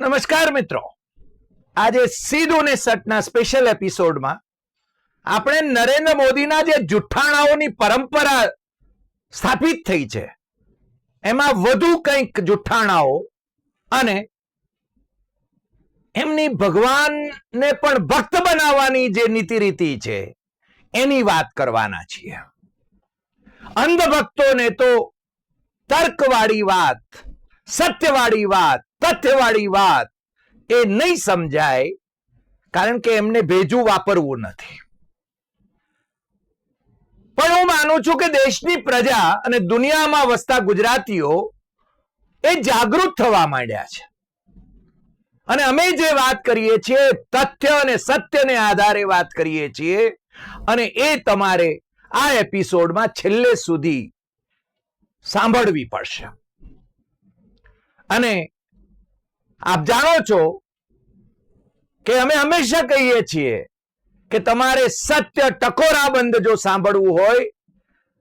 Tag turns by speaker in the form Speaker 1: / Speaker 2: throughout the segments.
Speaker 1: નમસ્કાર મિત્રો. આજે સીધું ને સટના સ્પેશિયલ એપિસોડમાં આપણે નરેન્દ્ર મોદીના જે જુઠ્ઠાણાઓની પરંપરા સ્થાપિત થઈ છે, એમાં વધુ કંઈક જુઠ્ઠાણાઓ અને એમની ભગવાનને પણ ભક્ત બનાવવાની જે નીતિ રીતિ છે, એની વાત કરવાના છીએ. અંધભક્તોને તો તર્કવાળી વાત, સત્યવાળી વાત તથ્યવાળી વાત એ નહીં સમજાય, કારણ કે એમને ભેજું વાપરવું નથી. પણ હું માનું છું કે દેશની પ્રજા અને દુનિયામાં વસતા ગુજરાતીઓ એ જાગૃત થવા માંડ્યા છે. અને અમે જે વાત કરીએ છીએ, તથ્ય અને સત્યને આધારે વાત કરીએ છીએ, અને એ તમારે આ એપિસોડમાં છેલ્લે સુધી સાંભળવી પડશે. અને આપ જાણો છો કે અમે હંમેશા કહીએ છીએ કે તમારે સત્ય ટકોરાબંધ જો સાંભળવું હોય,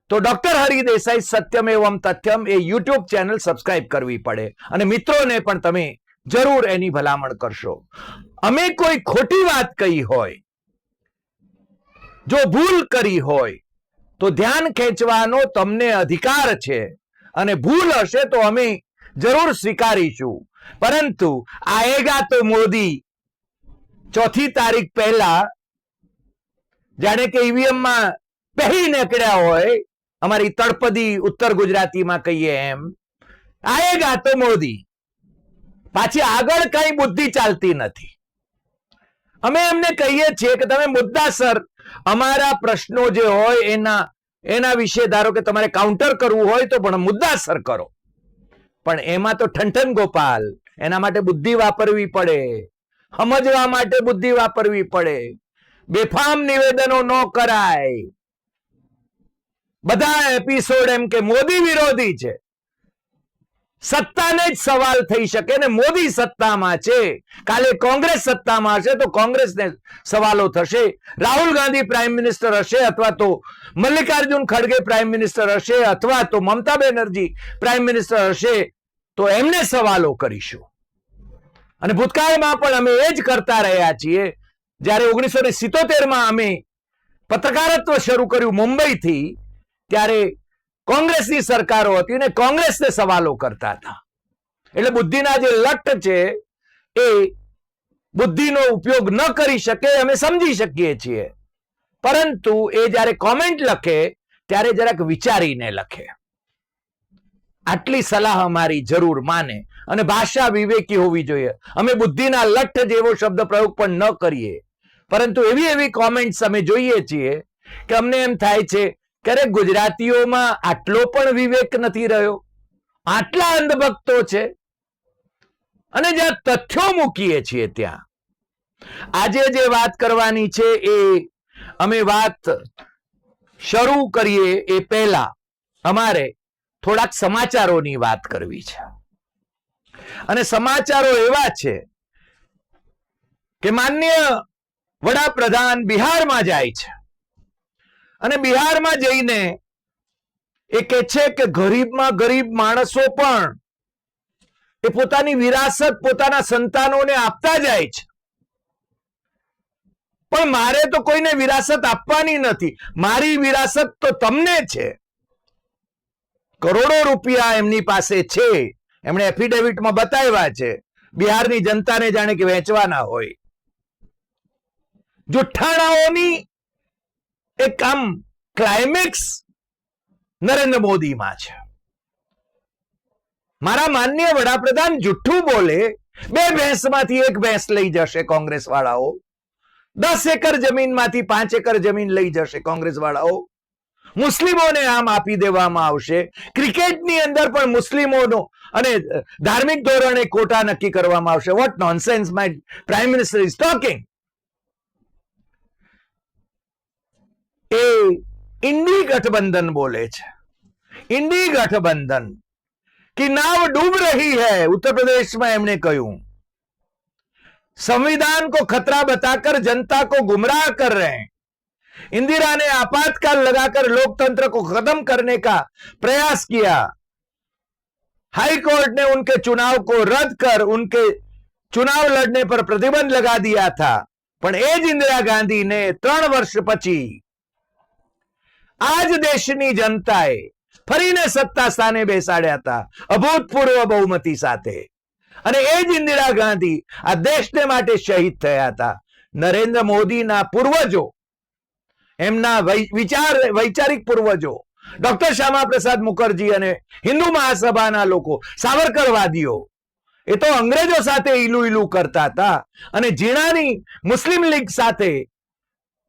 Speaker 1: તો ડોક્ટર હરિદેસાઈ સત્યમ એવમ તથ્યમ એ યુટ્યુબ ચેનલ સબસ્ક્રાઇબ કરવી પડે. અને મિત્રોને પણ તમે જરૂર એની ભલામણ કરશો. અમે કોઈ ખોટી વાત કહી હોય, જો ભૂલ કરી હોય, તો ધ્યાન ખેંચવાનો તમને અધિકાર છે. અને ભૂલ હશે તો અમે જરૂર સ્વીકારીશું. પરંતુ આએગા તો મોદી, ચોથી તારીખ પહેલા જાણે કે ઈવીએમમાં પહેરી નીકળ્યા હોય, અમારી તળપદી ઉત્તર ગુજરાતીમાં કહીએ એમ આએગા તો મોદી. પાછી આગળ કઈ બુદ્ધિ ચાલતી નથી. અમે એમને કહીએ છીએ કે તમે મુદ્દાસર અમારા પ્રશ્નો જે હોય એના એના વિશે ધારો કે તમારે કાઉન્ટર કરવું હોય તો પણ મુદ્દાસર કરો. પણ એમાં તો ઠંઠન ગોપાલ. એના માટે બુદ્ધિ વાપરવી પડે. સમજવા માટે બુદ્ધિ વાપરવી પડે. બેફામ નિવેદનો ન કરાય. બધા એપિસોડ એમ કે મોદી વિરોધી છે. સત્તાને જ સવાલ થઈ શકે ને મોદી સત્તામાં છે. કાલે કોંગ્રેસ સત્તામાં હશે તો કોંગ્રેસને સવાલો થશે. રાહુલ ગાંધી પ્રાઇમ મિનિસ્ટર હશે અથવા તો મલ્લિકાર્જુન ખડગે પ્રાઇમ મિનિસ્ટર હશે અથવા તો મમતા બેનર્જી પ્રાઇમ મિનિસ્ટર હશે તો એમને સવાલો કરીશું. અને ભૂતકાળમાં પણ અમે એ જ કરતા રહ્યા છીએ. જ્યારે ઓગણીસો ને સિત્તોતેરમાં અમે પત્રકારત્વ શરૂ કર્યું મુંબઈથી, ત્યારે કોંગ્રેસની સરકારો હતી ને કોંગ્રેસને સવાલો કરતા હતા. એટલે બુદ્ધિના જે લટ છે, એ બુદ્ધિનો ઉપયોગ ન કરી શકે અમે સમજી શકીએ છીએ. પરંતુ એ જ્યારે કોમેન્ટ લખે, ત્યારે જરાક વિચારીને લખે. આટલી સલાહ અમારી જરૂર માને અને ભાષા વિવેકી હોવી જોઈએ. અમે બુદ્ધિના લઠ્ઠ જેવો શબ્દ પ્રયોગ પણ ન કરીએ. પરંતુ એવી એવી કોમેન્ટ્સ અમે જોઈએ છીએ કે અમને એમ થાય છે ક્યારે ગુજરાતીઓમાં આટલો પણ વિવેક નથી રહ્યો. આટલા અંધભક્તો છે. અને જ્યાં તથ્યો મૂકીએ છીએ ત્યાં. આજે જે વાત કરવાની છે એ અમે વાત શરૂ કરીએ એ પહેલા અમારે થોડાક સમાચારોની વાત કરવી છે. અને સમાચારો એવા છે કે માન્ય વડાપ્રધાન બિહારમાં જાય છે. અને બિહારમાં જઈને એ કે છે કે ગરીબમાં ગરીબ માણસો પણ એ પોતાની વિરાસત પોતાના સંતાનોને આપતા જાય છે. પણ મારે તો કોઈને વિરાસત આપવાની નથી. મારી વિરાસત તો તમને છે. કરોડો રૂપિયા એમની પાસે છે. એમણે એફિડેવિટમાં બતાવ્યા છે. બિહારની જનતાને જાણે કે વેચવાના હોય. જુઠ્ઠાણાઓની એક આમ ક્લાઇમેક્સ નરેન્દ્ર મોદીમાં છે. મારા માન્ય વડાપ્રધાન જુઠ્ઠું બોલે, બે ભેંસમાંથી એક ભેંસ લઈ જશે કોંગ્રેસ વાળાઓ દસ એકર જમીનમાંથી પાંચ એકર જમીન લઈ જશે કોંગ્રેસ વાળાઓ મુસ્લિમોને આમ આપી દેવામાં આવશે. ક્રિકેટની અંદર પણ મુસ્લિમોનો અને ધાર્મિક ધોરણે કોટા નક્કી કરવામાં આવશે. What nonsense my prime minister is talking એ इंडी गठबंधन बोले छे इंडी गठबंधन की नाव डूब रही है उत्तर प्रदेश में हमने कहूं संविधान को खतरा बताकर जनता को गुमराह कर रहे हैं इंदिरा ने आपातकाल लगाकर लोकतंत्र को खत्म करने का प्रयास किया हाई कोर्ट ने उनके चुनाव को रद्द कर उनके चुनाव लड़ने पर प्रतिबंध लगा दिया था પણ એ જ ઇન્દિરા ગાંધીને ત્રણ વર્ષ પછી આજ દેશની જનતાએ ફરીને સત્તા સ્થાને બેસાડ્યા હતા, અભૂતપૂર્વ બહુમતી સાથે. અને એ જ ઇન્દિરા ગાંધી આ દેશને માટે શહીદ થયા હતા. નરેન્દ્ર મોદીના પૂર્વજો, એમના વિચાર, વૈચારિક પૂર્વજો, ડોક્ટર શ્યામા પ્રસાદ મુખર્જી અને હિન્દુ મહાસભાના લોકો, સાવરકરવાદીઓ, એ તો અંગ્રેજો સાથે ઈલુ ઈલુ કરતા હતા. અને જીણાની મુસ્લિમ લીગ સાથે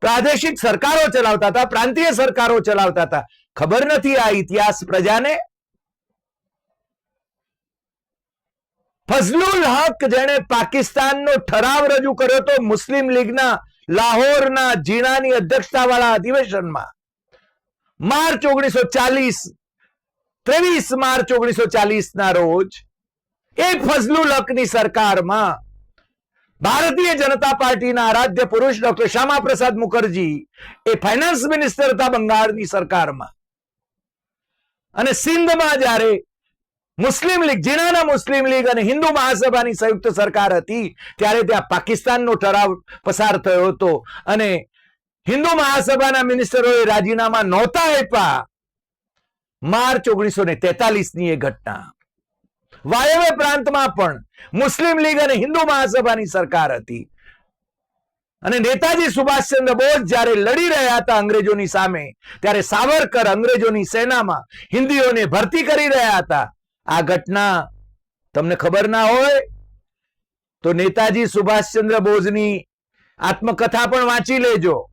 Speaker 1: પ્રાદેશિક સરકારો ચલાવતા હતા, પ્રાંતીય સરકારો ચલાવતા હતા. ખબર નથી આ ઇતિહાસ પ્રજાને? ફઝલુલ હક જેણે પાકિસ્તાનનો ઠરાવ રજૂ કર્યો હતો મુસ્લિમ લીગના લાહોરના જીણાની અધ્યક્ષતાવાળા અધિવેશનમાં. માર્ચ ઓગણીસો ચાલીસ, ત્રેવીસ માર્ચ ઓગણીસો ચાલીસ ના રોજ એ ફઝલુલ હકની સરકારમાં ભારતીય જનતા પાર્ટીના આરાધ્ય પુરુષ ડોક્ટર શ્યામા પ્રસાદ મુખર્જી એ ફાઇનાન્સ મિનિસ્ટર હતા બંગાળની સરકારમાં. અને સિંધમાં જ્યારે મુસ્લિમ લીગ જીણાના મુસ્લિમ લીગ અને હિન્દુ મહાસભાની સંયુક્ત સરકાર હતી, ત્યારે ત્યાં પાકિસ્તાનનો ઠરાવ પસાર થયો હતો અને હિન્દુ મહાસભાના મિનિસ્ટરોએ રાજીનામા નહોતા આપ્યા. માર્ચ ઓગણીસો ની એ ઘટના. વાયવ્ય પ્રાંતમાં પણ મુસ્લિમ લીગ અને હિન્દુ મહાસભાની સરકાર હતી. અને નેતાજી સુભાષચંદ્ર બોઝ જ્યારે લડી રહ્યા હતા અંગ્રેજોની સામે, ત્યારે સાવરકર અંગ્રેજોની સેનામાં હિન્દીઓને ભરતી કરી રહ્યા હતા. આ ઘટના તમને ખબર ના હોય તો નેતાજી સુભાષચંદ્ર બોઝની આત્મકથા પણ વાંચી લેજો.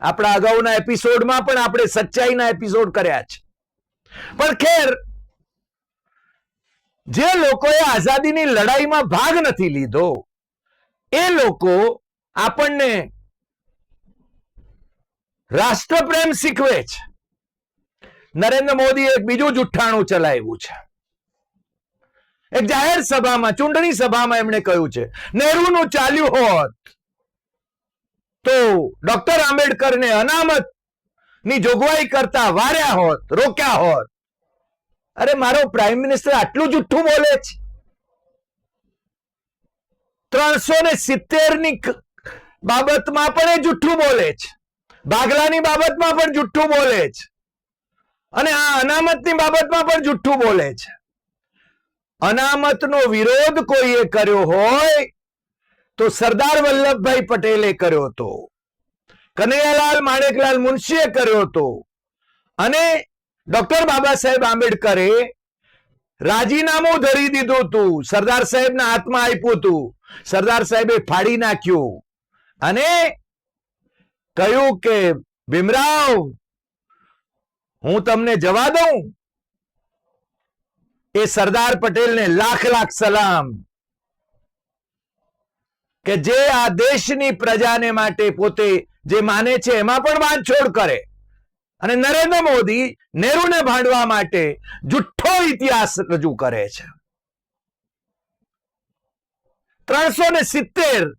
Speaker 1: આપણા અગાઉના એપિસોડમાં પણ આપણે સચ્ચાઈના એપિસોડ કર્યા છે. પણ ખેર જે લોકોએ આઝાદીની લડાઈમાં ભાગ નથી લીધો, એ લોકો આપણને રાષ્ટ્રપ્રેમ શીખવે છે. નરેન્દ્ર મોદીએ એક બીજું જુઠ્ઠાણું ચલાવ્યું છે. એક જાહેર સભામાં, ચૂંટણી સભામાં એમણે કહ્યું છે, નહેરુનું ચાલ્યું હોત તો ડોક્ટર આંબેડકરને અનામતની જોગવાઈ કરતા વાર્યા હોત, રોક્યા હોત. અરે મારો પ્રાઇમ મિનિસ્ટર આટલું જુઠ્ઠું બોલે છે. ત્રણસો ને સિત્તેરની બાબતમાં પણ એ જુઠ્ઠું બોલે છે. ભાગલાની બાબતમાં પણ જુઠ્ઠું બોલે છે. અને આ અનામતની બાબતમાં પણ જુઠ્ઠું બોલે છે. અનામતનો વિરોધ કોઈએ કર્યો હોય તો સરદાર વલ્લભભાઈ પટેલે કર્યો હતો. કનૈયાલાલ માણેકલાલ મુનશીએ કર્યો હતો. અને ડોક્ટર બાબા સાહેબ આંબેડકરે રાજીનામું ધરી દીધું હતું. સરદાર સાહેબના હાથમાં આપ્યું હતું. સરદાર સાહેબે ફાડી નાખ્યું. અને કહ્યું કે, ભીમરાવ, હું તમને જવા દઉં. એ સરદાર પટેલને લાખ લાખ સલામ કે જે આ દેશની પ્રજાને માટે પોતે જે માને છે એમાં પણ બાંધછોડ કરે. અને નરેન્દ્ર મોદી નેહરુને ભાંડવા માટે જુઠ્ઠો ઇતિહાસ રજૂ કરે છે. ત્રણસો ને સિત્તેર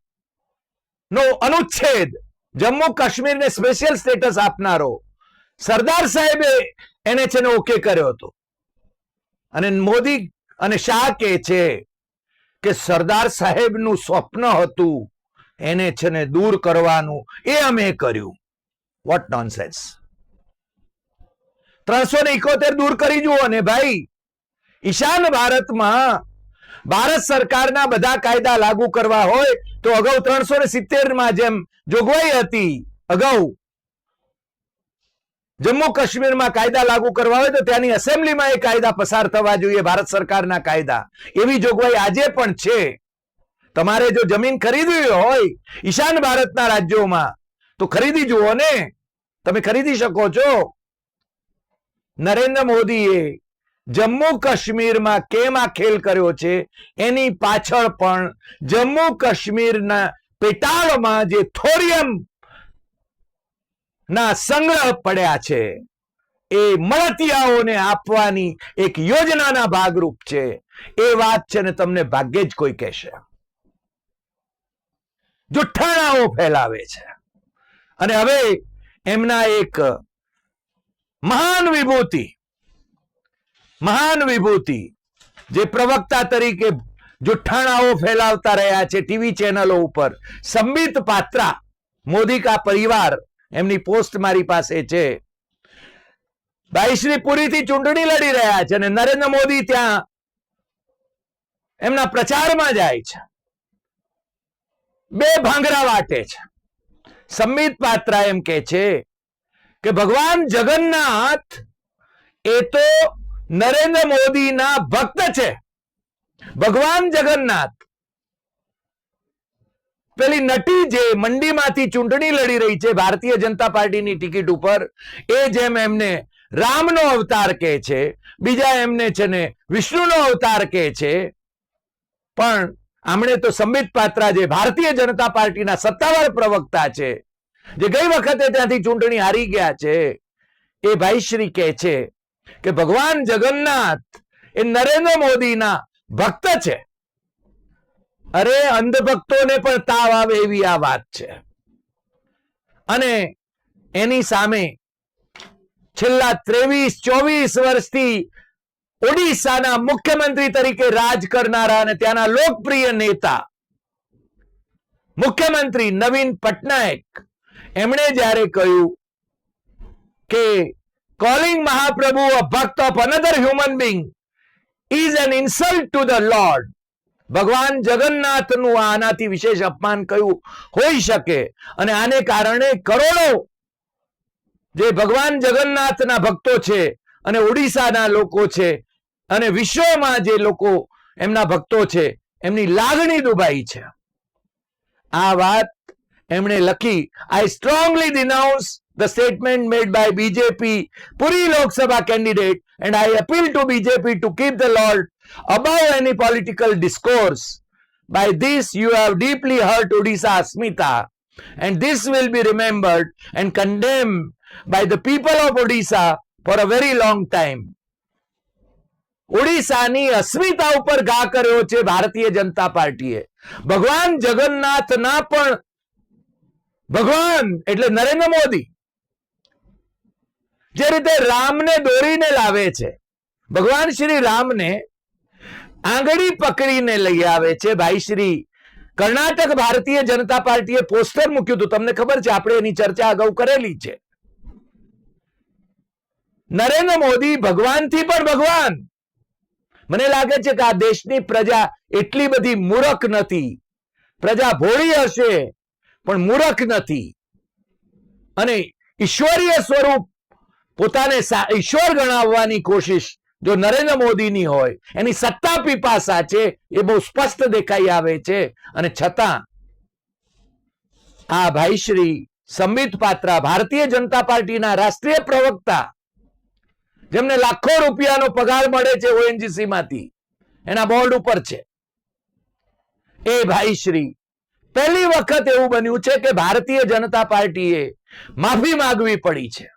Speaker 1: નો અનુચ્છેદ જમ્મુ કાશ્મીરને સ્પેશિયલ સ્ટેટસ આપનારો સરદાર સાહેબે એને છે ને ઓકે કર્યો હતો. અને મોદી અને શાહ કે છે કે સરદાર સાહેબનું સ્વપ્ન હતું એને છે ને દૂર કરવાનું એ અમે કર્યું. વોટ નોનસેન્સ ત્રણસો ને ઇકોતેર દૂર કરી જુઓ ને ભાઈ, ઈશાન ભારતમાં ભારત સરકારના બધા કાયદા લાગુ કરવા હોય તો અગાઉ ત્રણસો ને સિત્તેરમાં જેમ જોગવાઈ હતી, અગાઉ જમ્મુ કાશ્મીરમાં કાયદા લાગુ કરવા હોય તો ત્યાંની એસેમ્બલીમાં એ કાયદા પસાર થવા જોઈએ, ભારત સરકારના કાયદા. એવી જોગવાઈ આજે પણ છે. તમારે જો જમીન ખરીદવી હોય, ઈશાન ભારતના રાજ્યોમાં, તો ખરીદી જુઓ ને. તમે ખરીદી શકો છો. નરેન્દ્ર મોદીએ જમ્મુ કાશ્મીરમાં કેમ આ ખેલ કર્યો છે? એની પાછળ પણ જમ્મુ કાશ્મીરના પેટાળમાં જે થોરિયમ ના સંગ્રહ પડ્યા છે, એ મળતિયાઓને આપવાની એક યોજનાના ભાગરૂપ છે. એ વાત છે ને તમને ભાગ્યે જ કોઈ કહેશે. જુઠ્ઠાણાઓ ફેલાવે છે. અને હવે એમના એક મહાન વિભૂતિ. મહાન વિભૂતિ. જે પ્રવક્તા તરીકે જુઠ્ઠાણાઓ ફેલાવતા રહ્યા છે ટીવી ચેનલો ઉપર. સંબિત પાત્રા મોદી કા પરિવાર, એમની પોસ્ટ મારી પાસે છે. બાઈશ્રી પુરીથી ચૂંટણી લડી રહ્યા છે અને નરેન્દ્ર મોદી ત્યાં એમના પ્રચારમાં જાય છે. બે ભાંગરા વાટે છે. સંબિત પાત્રા એમ કે છે કે ભગવાન જગન્નાથ એ તો નરેન્દ્ર મોદીના ભક્ત છે. ભગવાન જગન્નાથ પેલી નટી જે મંડીમાંથી ચૂંટણી લડી રહી છે ભારતીય જનતા પાર્ટીની ટિકિટ ઉપર, એ જેમ એમને રામનો અવતાર કહે છે, બીજા એમને છે ને વિષ્ણુનો અવતાર કહે છે. પણ આમણે તો સંબિત પાત્રા જે ભારતીય જનતા પાર્ટીના સત્તાવાર પ્રવક્તા છે જે ગઈ વખતે ત્યાંથી ચૂંટણી હારી ગયા છે, એ ભાઈશ્રી કહે છે કે ભગવાન જગન્નાથ એ નરેન્દ્ર મોદીના ભક્ત છે. અરે અંધભક્તોને પણ તાવ આવે એવી આ વાત છે. અને એની સામે છેલ્લા ત્રેવીસ, ચોવીસ વર્ષથી ઓડિશાના મુખ્યમંત્રી તરીકે રાજ કરનારા અને ત્યાંના લોકપ્રિય નેતા મુખ્યમંત્રી નવીન પટનાયક એમણે જ્યારે કહ્યું કે calling Mahaprabhu a bhakt of another human being is an insult to the lord Bhagwan જગન્નાથનું આનાથી વિશેષ અપમાન કયું? હોઈ શકે. અને આને કારણે કરોડો જે ભગવાન જગન્નાથના ભક્તો છે અને ઓડિશાના લોકો છે અને વિશ્વમાં જે લોકો એમના ભક્તો છે, એમની લાગણી દુભાઈ છે. આ વાત એમણે લખી I strongly denounce the statement made by BJP Puri Lok Sabha candidate and I appeal to BJP to keep the lord above any political discourse. By this, you have deeply hurt Odisha Asmita, and this will be remembered and condemned by the people of Odisha for a very long time. ઓડિશાની અસ્મિતા ઉપર ઘા કર્યો છે ભારતીય જનતા પાર્ટીએ ભગવાન જગન્નાથના પણ ભગવાન એટલે નરેન્દ્ર મોદી. જે રીતે રામને દોરીને લાવે છે, ભગવાન શ્રી રામને આંગળી પકડીને લઈ આવે છે ભાઈ શ્રી. કર્ણાટક ભારતીય જનતા પાર્ટીએ પોસ્ટર મૂક્યું હતું, તમને ખબર છે, આપણે એની ચર્ચા અગાઉ કરેલી છે. નરેન્દ્ર મોદી ભગવાનથી પણ ભગવાન. મને લાગે છે કે આ દેશની પ્રજા એટલી બધી મૂરખ નથી. પ્રજા ભોળી હશે. પણ મૂરખ નથી. અને ઈશ્વરીય સ્વરૂપ પોતાને ઈશ્વર ગણાવવાની કોશિશ જો નરેન્દ્ર મોદીની હોય, એની સત્તા પીપાસા છે, એ બહુ સ્પષ્ટ દેખાઈ આવે છે. અને છતાં, આ ભાઈ શ્રી સંબિત પાત્રા ભારતીય જનતા પાર્ટીના રાષ્ટ્રીય પ્રવક્તા, જેમને લાખો રૂપિયાનો પગાર મળે છે ઓએનજીસી માંથી એના બોર્ડ ઉપર છે. એ ભાઈ શ્રી પહેલી વખત એવું બન્યું છે કે ભારતીય જનતા પાર્ટીએ માફી માંગવી પડી છે.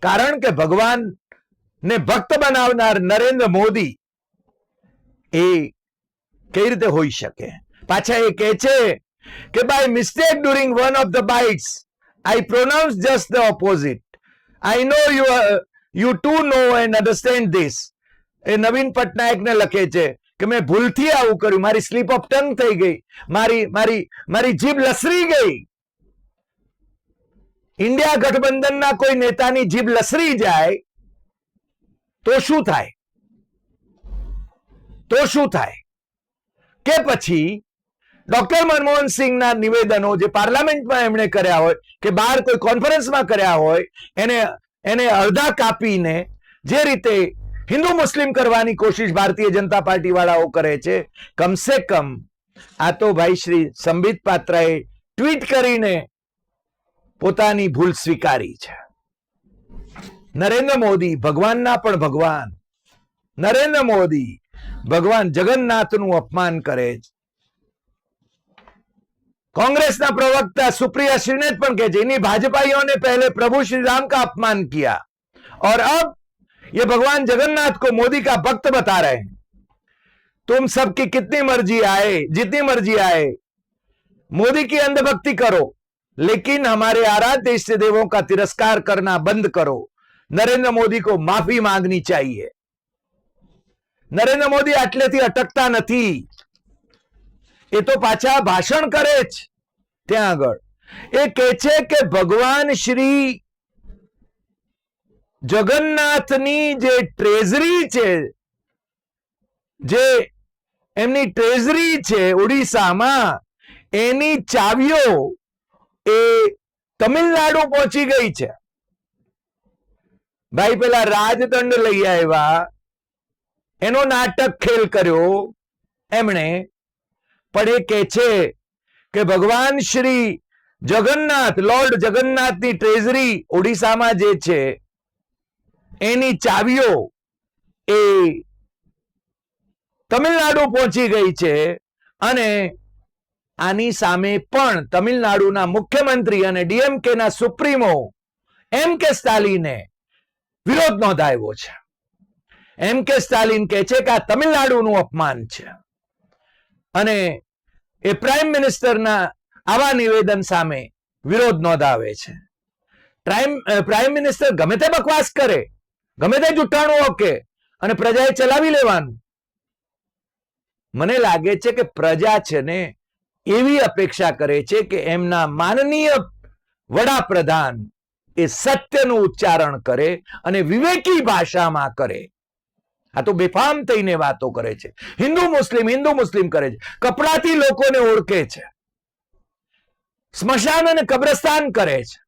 Speaker 1: કારણ કે ભગવાન ને ભક્ત બનાવનાર નરેન્દ્ર મોદી એ કઈ રીતે હોઈ શકે? પાછા એ કહે છે કે by mistake during one of the bites I pronounce just the opposite I know you you too know and understand this એ નવીન પટનાયકને લખે છે કે મેં ભૂલથી આવું કર્યું. મારી સ્લીપ ઓફ ટંગ થઈ ગઈ. મારી મારી મારી જીભ લસરી ગઈ. ઇન્ડિયા ગઠબંધનના કોઈ નેતાની જીભ લસરી જાય તો શું થાય? તો શું થાય? કે પછી ડોક્ટર મનમોહન સિંહના નિવેદનો જે પાર્લામેન્ટમાં એમણે કર્યા હોય, કે બહાર કોઈ કોન્ફરન્સમાં કર્યા હોય, એને એને અડધા કાપીને જે રીતે હિન્દુ મુસ્લિમ કરવાની કોશિશ ભારતીય જનતા પાર્ટી વાળાઓ કરે છે કમસે કમ આ તો ભાઈ શ્રી સંબિત પાત્રાએ ટ્વીટ કરીને પોતાની ભૂલ સ્વીકારી છે નરેન્દ્ર મોદી ભગવાનના પણ ભગવાન નરેન્દ્ર મોદી ભગવાન જગન્નાથનું અપમાન કરે છે कांग्रेस प्रवक्ता सुप्रिया श्रीनेत पण कहे इन्हीं भाजपाइयों ने पहले प्रभु श्री राम का अपमान किया और अब ये भगवान जगन्नाथ को मोदी का भक्त बता रहे हैं तुम सबकी कितनी मर्जी आए जितनी मर्जी आए मोदी की अंधभक्ति करो लेकिन हमारे आराध्य इष्ट देवों का तिरस्कार करना बंद करो नरेंद्र मोदी को माफी मांगनी चाहिए નરેન્દ્ર મોદી આટલેથી અટકતા નથી એ તો પાછા ભાષણ કરે જ ત્યાં આગળ એ કે છે કે ભગવાન શ્રી જગન્નાથની જે ટ્રેઝરી છે, જે એમની ટ્રેઝરી છે ઓડિશામાં, એની ચાવીઓ એ તમિલનાડુ પહોંચી ગઈ છે. ભાઈ, પેલા રાજદંડ લઈ આવ્યા. એનો નાટક ખેલ કર્યો. એમણે પણ એ કે છે કે ભગવાન શ્રી જગન્નાથ, લોર્ડ જગન્નાથની ટ્રેઝરી ઓડિશામાં જે છે એની ચાવીઓ એ તમિલનાડુ પહોંચી ગઈ છે અને આની સામે પણ તમિલનાડુના મુખ્યમંત્રી અને ડીએમકે ના સુપ્રીમો એમ કે સ્ટાલિને વિરોધ નોંધાવ્યો છે. એમ કે સ્ટાલિન કે છે કે આ તમિલનાડુનું અપમાન છે. અને એ પ્રાઇમ મિનિસ્ટરના આવા નિવેદન સામે વિરોધ નોંધાવે છે. પ્રાઇમ મિનિસ્ટર ગમે તે બકવાસ કરે ગમે તે જુઠ્ઠાણું ઓકે, અને પ્રજાએ ચલાવી લેવાનું. મને લાગે છે કે પ્રજા છે ને એવી અપેક્ષા કરે છે કે એમના માનનીય વડાપ્રધાન એ સત્યનું ઉચ્ચારણ કરે અને વિવેકી ભાષામાં કરે. આ તો બેફામ થઈને વાતો કરે છે. હિન્દુ મુસ્લિમ હિન્દુ મુસ્લિમ કરે છે. કપડાથી લોકોને ઓળખે છે. સ્મશાન અને કબ્રસ્તાન કરે છે.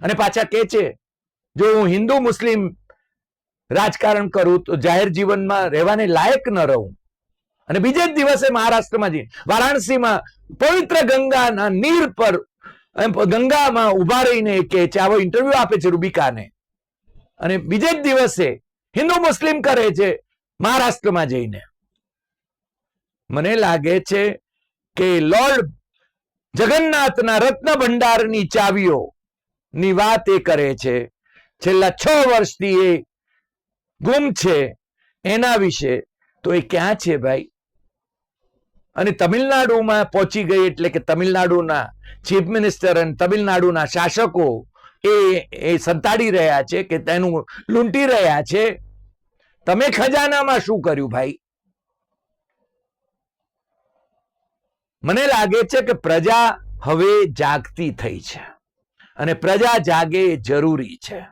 Speaker 1: અને પાછા કે છે, જો હું હિન્દુ મુસ્લિમ રાજકારણ કરું, તો જાહેર જીવનમાં રહેવાને લાયક ન રહું. અને બીજે જ દિવસે મહારાષ્ટ્રમાં જઈ વારાણસીમાં પવિત્ર ગંગાના નીર પર ગંગામાં ઊભા રહીને કે છે આવો ઇન્ટરવ્યુ આપે છે રૂબિકાને. અને બીજે જ દિવસે હિન્દુ મુસ્લિમ કરે છે મહારાષ્ટ્રમાં જઈને. મને લાગે છે કે લોર્ડ જગન્નાથના રત્ન ભંડારની ચાવીઓ ની વાત એ કરે છે. છેલ્લા છ વર્ષથી એ ગુમ છે એના વિશે. તો એ ક્યાં છે ભાઈ? અને તમિલનાડુમાં પહોંચી ગઈ એટલે કે તમિલનાડુના ચીફ મિનિસ્ટર અને તમિલનાડુના શાસકો એ એ સંતાડી રહ્યા છે કે તેનું લૂંટી રહ્યા છે. તમે ખજાનામાં શું કર્યું ભાઈ? મને લાગે છે કે પ્રજા હવે જાગતી થઈ છે. અને પ્રજા જાગે જરૂરી છે.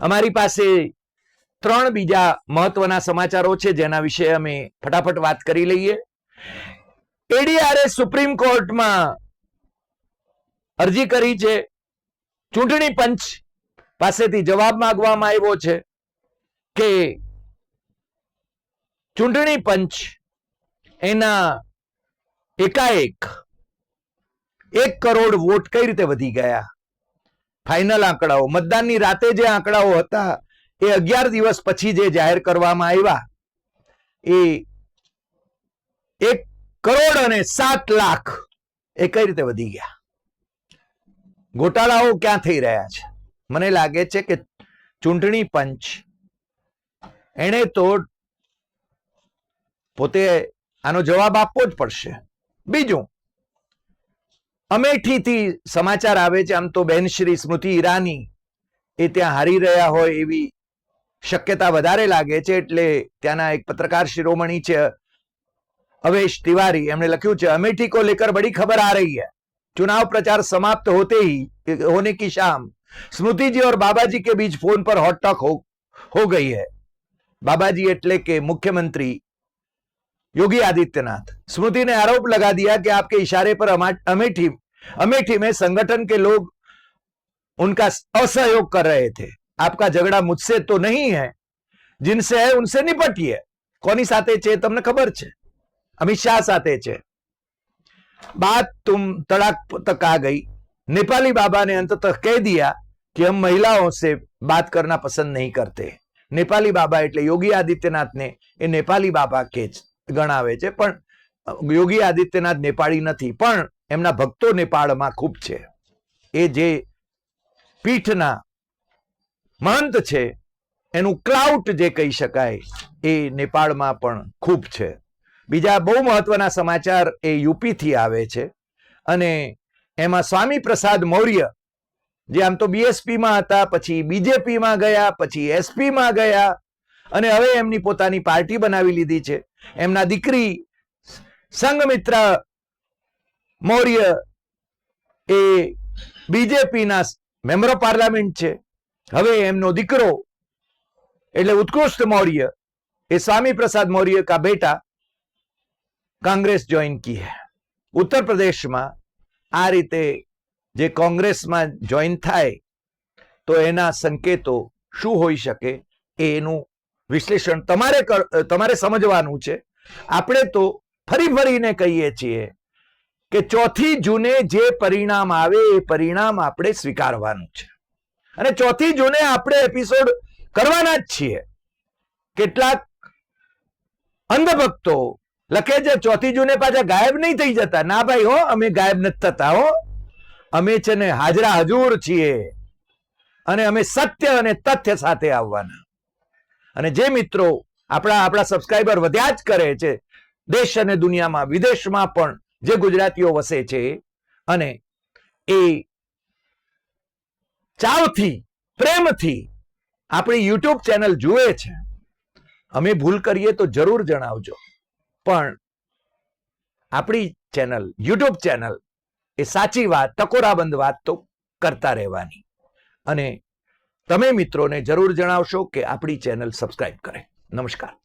Speaker 1: અમારી પાસે ત્રણ બીજા મહત્વના સમાચારો છે, જેના વિશે અમે ફટાફટ વાત કરી લઈએ. એડીઆરએ સુપ્રીમ કોર્ટમાં અરજી કરી છે. ચૂંટણી પંચ પાસેથી જવાબ માંગવામાં આવ્યો છે કે ચૂંટણી પંચ એના એકાએક એક કરોડ વોટ કઈ રીતે વધી ગયા? ફાઇનલ આંકડાઓ. મતદાનની રાતે જે આંકડાઓ હતા એ અગિયાર દિવસ પછી જે જાહેર કરવામાં આવ્યા, એ એક કરોડ અને સાત લાખ એ કઈ રીતે વધી ગયા? ગોટાળાઓ ક્યાં થઈ રહ્યા છે? મને લાગે છે કે ચૂંટણી પંચ એણે તો પોતે આનો જવાબ આપવો જ પડશે. બીજું, અમેઠીથી સમાચાર આવે છે, આમ તો બેનશ્રી સ્મૃતિ ઈરાની એ ત્યાં હારી રહ્યા હોય એવી શક્યતા વધારે લાગે છે એટલે ત્યાંના એક પત્રકાર શિરોમણી છે अवेश तिवारी हमने लख्यू है अमेठी को लेकर बड़ी खबर आ रही है चुनाव प्रचार समाप्त होते ही होने की शाम स्मृति जी और बाबा जी के बीच फोन पर हॉट टॉक हो हो गई है बाबा जी एटले के मुख्यमंत्री योगी आदित्यनाथ स्मृति ने आरोप लगा दिया कि आपके इशारे पर अमा- अमेठी अमेठी में संगठन के लोग उनका असहयोग कर रहे थे आपका झगड़ा मुझसे तो नहीं है जिनसे है उनसे निपटिए કોની સાથે છે તમને ખબર છે अमित शाह साथे छे बात तुम तड़ाक तक आ गई नेपाली बाबा ने अंततः कह दिया कि हम महिलाओं से बात करना पसंद नहीं करते नेपाली બાબા એટલે યોગી આદિત્યનાથને એ નેપાળી બાબા કે જ ગણાવે છે પણ યોગી આદિત્યનાથ નેપાળી નથી પણ એમના ભક્તો નેપાળમાં ખૂબ છે એ જે પીઠના મહંત છે, એનું ક્લાઉટ જે કહી શકાય, એ નેપાળમાં પણ ખૂબ છે. બીજા બહુ મહત્વના સમાચાર એ યુપીથી આવે છે અને એમાં સ્વામી પ્રસાદ મૌર્ય, જે આમ તો બીએસપીમાં હતા, પછી બીજેપીમાં ગયા, પછી એસપીમાં ગયા, અને હવે એમની પોતાની પાર્ટી બનાવી લીધી છે. એમના દીકરી સંઘમિત્ર મૌર્ય એ બીજેપીના મેમ્બર પાર્લામેન્ટ છે. હવે એમનો દીકરો એટલે ઉત્કૃષ્ટ મૌર્ય એ સ્વામી પ્રસાદ મૌર્ય કા બેટા કોંગ્રેસ જોઈન કી હે ઉત્તર પ્રદેશમાં આ રીતે જે કોંગ્રેસમાં જોઈન થાય તો એના સંકેતો શું હોઈ શકે એનું વિશ્લેષણ તમારે તમારે સમજવાનું છે. આપણે તો ફરી ફરીને કહીએ છીએ કે ચોથી જૂને જે પરિણામ આવે એ પરિણામ આપણે સ્વીકારવાનું છે. અને ચોથી જૂને આપણે એપિસોડ કરવાના જ છીએ. કેટલાક અંધભક્તો લખે છે, ચોથી જૂને પાછા ગાયબ નહીં થઈ જતા. ના ભાઈ હો, અમે ગાયબ નથી થતા હો. અમે છે ને હાજરા હજુર છીએ. અને અમે સત્ય અને તથ્ય સાથે આવવાના. અને જે મિત્રો આપણા આપણા સબસ્ક્રાઈબર વધ્યા જ કરે છે, દેશ અને દુનિયામાં, વિદેશમાં પણ જે ગુજરાતીઓ વસે છે, અને એ ચાવથી, પ્રેમથી આપણી યુટ્યુબ ચેનલ જુએ છે. અમે ભૂલ કરીએ તો જરૂર જણાવજો. પણ આપણી ચેનલ, યુટ્યુબ ચેનલ એ સાચી વાત, ટકોરાબંધ વાત તો કરતા રહેવાની. અને તમે મિત્રોને જરૂર જણાવશો કે આપણી ચેનલ સબસ્ક્રાઇબ કરે. નમસ્કાર.